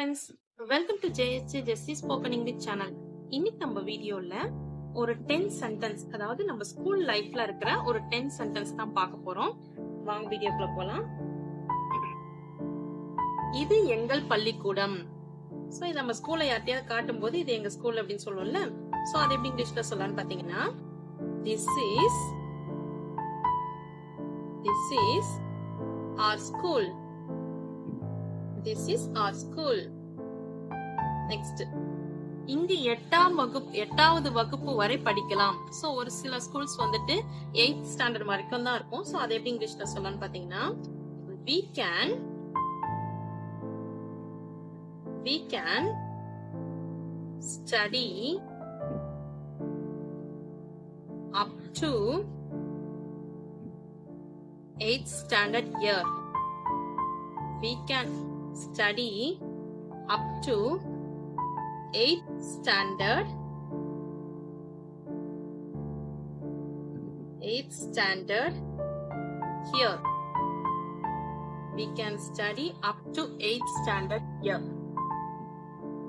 Friends welcome to JSJ ஜெஸ்டி spoken English channel இன்னைக்கு நம்ம வீடியோல ஒரு டென் சென்டென்ஸ் அதாவது நம்ம ஸ்கூல் லைஃப்ல இருக்கிற ஒரு டென் சென்டென்ஸ் தான் பார்க்க போறோம். வாங்க வீடியோக்குள்ள போலாம். இது எங்கள் பள்ளிக்கூடம். சோ இது நம்ம ஸ்கூல்ல யார்ட்டையாவது காட்டும் போது இது எங்க ஸ்கூல் அப்படின்னு சொல்லுவோம்ல. சோ அது எப்படி இங்கிலீஷ்ல சொல்லலாம்னு பாத்தீங்கன்னா this is this is our school this is our school next இங்கு எட்டாம் வகுப்பு எட்டாவது வகுப்பு வரை படிக்கலாம். ஸோ ஒரு சில ஸ்கூல்ஸ் வந்துட்டு எயித் ஸ்டாண்டர்ட் வரைக்கும் தான் இருக்கும். ஸோ அதை எப்படி இங்கிலீஷ்ல சொல்லணும்னு பாத்தீங்கன்னா we can we can study up to eighth standard here we can. Study up to 8th standard 8th standard here we can study up to eight standard here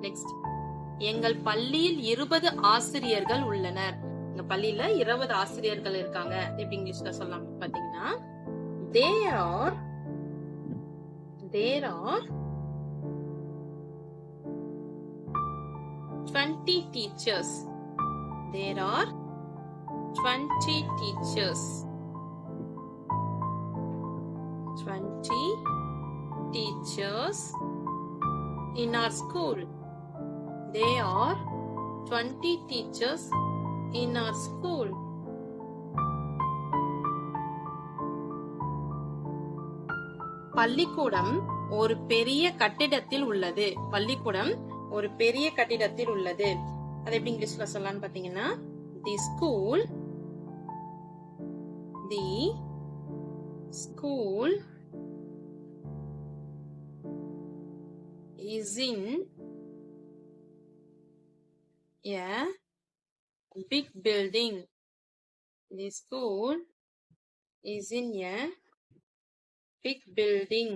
next எங்கள் பள்ளியில் இருபது ஆசிரியர்கள் உள்ளனர் எங்க பள்ளியில இருபது ஆசிரியர்கள் இருக்காங்க எப்படி இங்கிலீஷ்ல சொல்லலாம் பாத்தீங்கன்னா there are there are 20 teachers. There are 20 teachers. 20 teachers in our school. There are 20 teachers in our school. பள்ளிக்கூடம் ஒரு பெரிய கட்டிடத்தில் உள்ளது பள்ளிக்கூடம் ஒரு பெரிய கட்டிடத்தில் உள்ளது. அது எப்படி இங்கிலீஷ்ல சொல்லலாம்னு பாத்தீங்கன்னா the school the school is in a big building the school is in a big building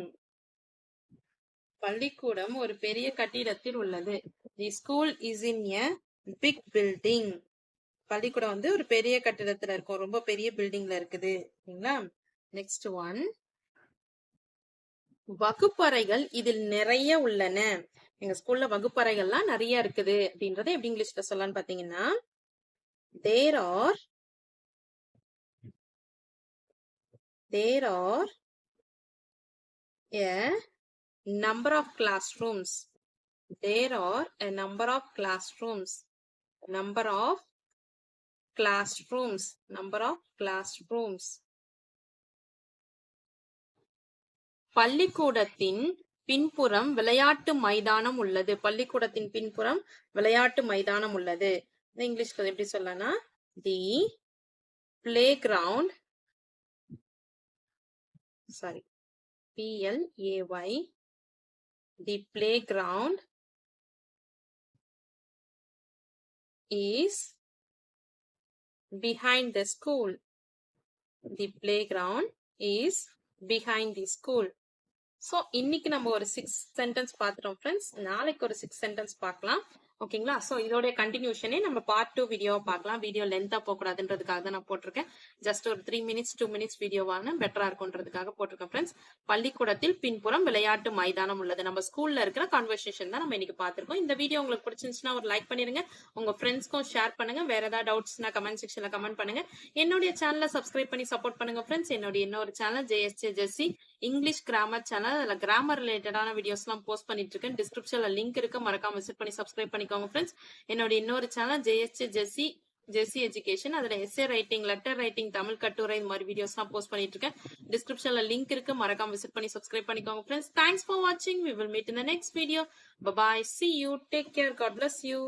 பள்ளிக்கூடம் ஒரு பெரிய கட்டிடத்தில் உள்ளது. The school is in a big building பள்ளிக்கூடம் வந்து ஒரு பெரிய கட்டிடத்துல இருக்கும். ரொம்ப பெரிய பில்டிங்ல இருக்குது. சரிங்களா? நெக்ஸ்ட் ஒன் வகுப்பறைகள் இதில் நிறைய உள்ளன. எங்க ஸ்கூல்ல வகுப்பறைகள்லாம் நிறைய இருக்குது. அப்படின்றத எப்படி இங்கிலீஷ்ல சொல்லலாம்னு பாத்தீங்கன்னா there are there are a number of classrooms. There are a number of classrooms. Number of classrooms. Number of classrooms. பள்ளிக்கூடத்தின் பின்புறம் விளையாட்டு மைதானம் உள்ளது. பள்ளிக்கூடத்தின் பின்புறம் விளையாட்டு மைதானம் உள்ளது. இங்கிலீஷ்ல எப்படி சொல்லனா the playground sorry P L A Y the playground is behind the school. The playground is behind the school. So இன்னைக்கு நம்ம ஒரு சிக்ஸ் சென்டென்ஸ் பார்த்துட்டோம் ஃப்ரெண்ட்ஸ் நாளைக்கு ஒரு சிக்ஸ் சென்டென்ஸ் பார்க்கலாம் ஓகேங்களா? சோ இதோட கண்டினியூஷனே நம்ம பார்ட் டூ வீடியோ பார்க்கலாம். வீடியோ லென்த்தா போகக்கூடாதுன்றதுக்காக தான் நான் போட்டிருக்கேன். ஜஸ்ட் ஒரு த்ரீ மினிட்ஸ் டூ மினிட்ஸ் வீடியோவான பெட்டரா இருக்கும்ன்றதுக்காக போட்டிருக்கேன் ஃப்ரெண்ட்ஸ் பள்ளிக்கூடத்தில் பின்புறம் விளையாட்டு மைதானம் உள்ளது. நம்ம ஸ்கூல்ல இருக்கிற கான்வர்சேஷன் தான் நம்ம இன்னைக்கு பார்த்திருக்கோம். இந்த வீடியோ உங்களுக்கு பிடிச்சிருந்துச்சுன்னா ஒரு லைக் பண்ணிருங்க. உங்க ஃப்ரெண்ட்ஸ்க்கும் ஷேர் பண்ணுங்க. வேற ஏதாவது டவுட்ஸ்னா கமெண்ட் செக்ஷன்ல கமெண்ட் பண்ணுங்க. என்னுடைய சேனலை சப்ஸ்கிரைப் பண்ணி சப்போர்ட் பண்ணுங்க ஃப்ரெண்ட்ஸ் என்னுடைய இன்னொரு channel JSJ Jessy English grammar channel அதுல கிராமர் ரிலேட்டடான வீடியோஸ் எல்லாம் போஸ்ட் பண்ணிட்டு இருக்கேன் டிஸ்கிரிப்ஷன்ல லிங்க் இருக்கு. மறக்காம விசிட் பண்ணி சப்ஸ்கிரைப் பண்ணிக்கோங்க ஃப்ரெண்ட்ஸ் என்னோட இன்னொரு channel JSC Jessy Jessy education அதுல essay writing letter writing Tamil கட்டுரை இந்த மாதிரி வீடியோஸ் எல்லாம் போஸ்ட் பண்ணிட்டு இருக்கேன் டிஸ்கிரிப்ஷன்ல லிங்க் இருக்கு. மறக்காம விசிட் பண்ணி சப்ஸ்கிரைப் பண்ணிக்கோங்க ஃப்ரெண்ட்ஸ் தேங்க்ஸ் ஃபார் வாட்சிங் we will meet in the next video bye bye see you take care God bless you